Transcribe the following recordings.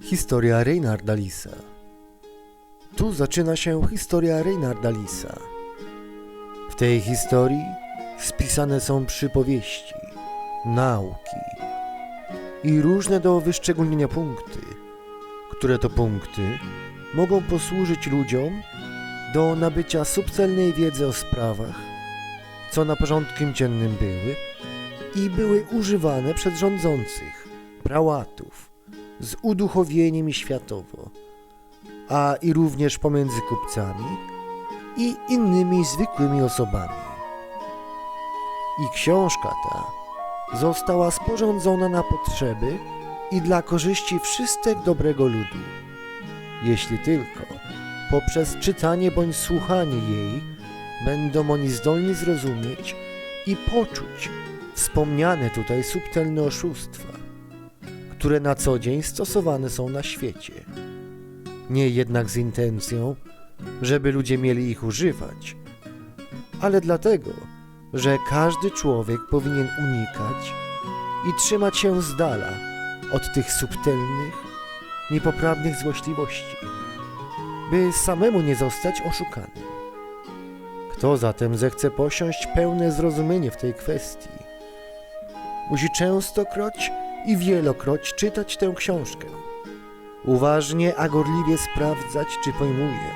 Historia Reynarda Lisa. Tu zaczyna się historia Reynarda Lisa. W tej historii spisane są przypowieści, nauki i różne do wyszczególnienia punkty, które to punkty mogą posłużyć ludziom do nabycia subtelnej wiedzy o sprawach, co na porządkiem dziennym były i były używane przez rządzących, prałatów, z uduchowieniem i światowo, a i również pomiędzy kupcami i innymi zwykłymi osobami. I książka ta została sporządzona na potrzeby i dla korzyści wszystek dobrego ludu, jeśli tylko poprzez czytanie bądź słuchanie jej będą oni zdolni zrozumieć i poczuć wspomniane tutaj subtelne oszustwa, które na co dzień stosowane są na świecie. Nie jednak z intencją, żeby ludzie mieli ich używać, ale dlatego, że każdy człowiek powinien unikać i trzymać się z dala od tych subtelnych, niepoprawnych złośliwości, by samemu nie zostać oszukanym. Kto zatem zechce posiąść pełne zrozumienie w tej kwestii, musi częstokroć i wielokroć czytać tę książkę. Uważnie, a gorliwie sprawdzać, czy pojmuje,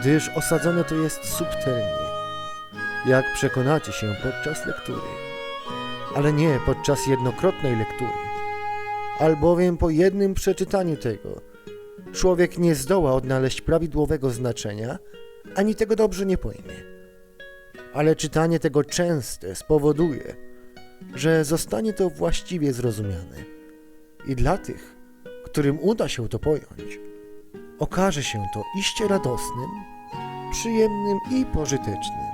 gdyż osadzone to jest subtelnie, jak przekonacie się podczas lektury, ale nie podczas jednokrotnej lektury, albowiem po jednym przeczytaniu tego człowiek nie zdoła odnaleźć prawidłowego znaczenia, ani tego dobrze nie pojmie. Ale czytanie tego częste spowoduje, że zostanie to właściwie zrozumiane. I dla tych, którym uda się to pojąć, okaże się to iście radosnym, przyjemnym i pożytecznym.